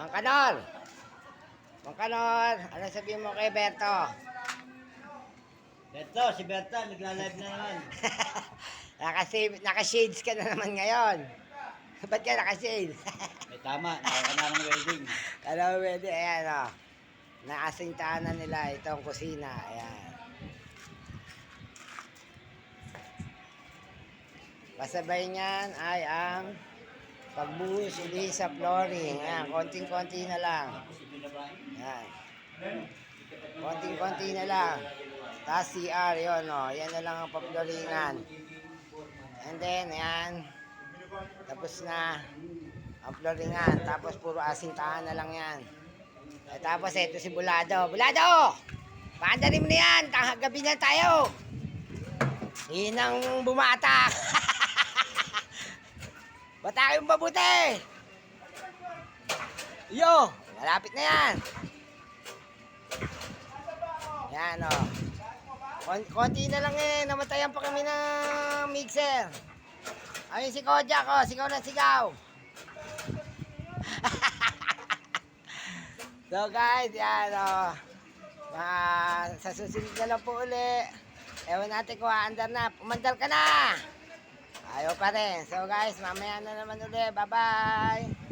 Mang Kanor. Mang Kanor, ano sabihin mo kay Berto? Beto, si Berta, nagla-live na naman. Nakasi, naka-shades ka na naman ngayon. Ba't ka naka-shades? May tama, nakaka ng wedding. Alam mo, pwede, ayan o. Naasintahan nila itong kusina. Ayan. Kasabay niyan ay ang pagbuhos uli sa flooring. Ayan, konting-konti na lang. Ayan. Konting-konti na lang. Tapos CR, yun o. Yan na lang ang paploringan. And then, ayan. Tapos na ang floringan. Tapos puro asintahan na lang yan. At tapos ito si Bulado. Bulado! Paandarin mo na yan. Gabi na tayo. Yun ang bumata. Batakin mo mabuti. Yo! Malapit na yan. Yan o. Kon konti na lang eh. Namatayan pa kami ng mixer. Ayun si Kojak oh. Sigaw na sigaw. So guys, yan o. Ah, sa susunod na lang po uli. Ewan natin kung aandar na. Pumandal ka na! Pa rin. So guys, mamaya na naman uli. Bye-bye!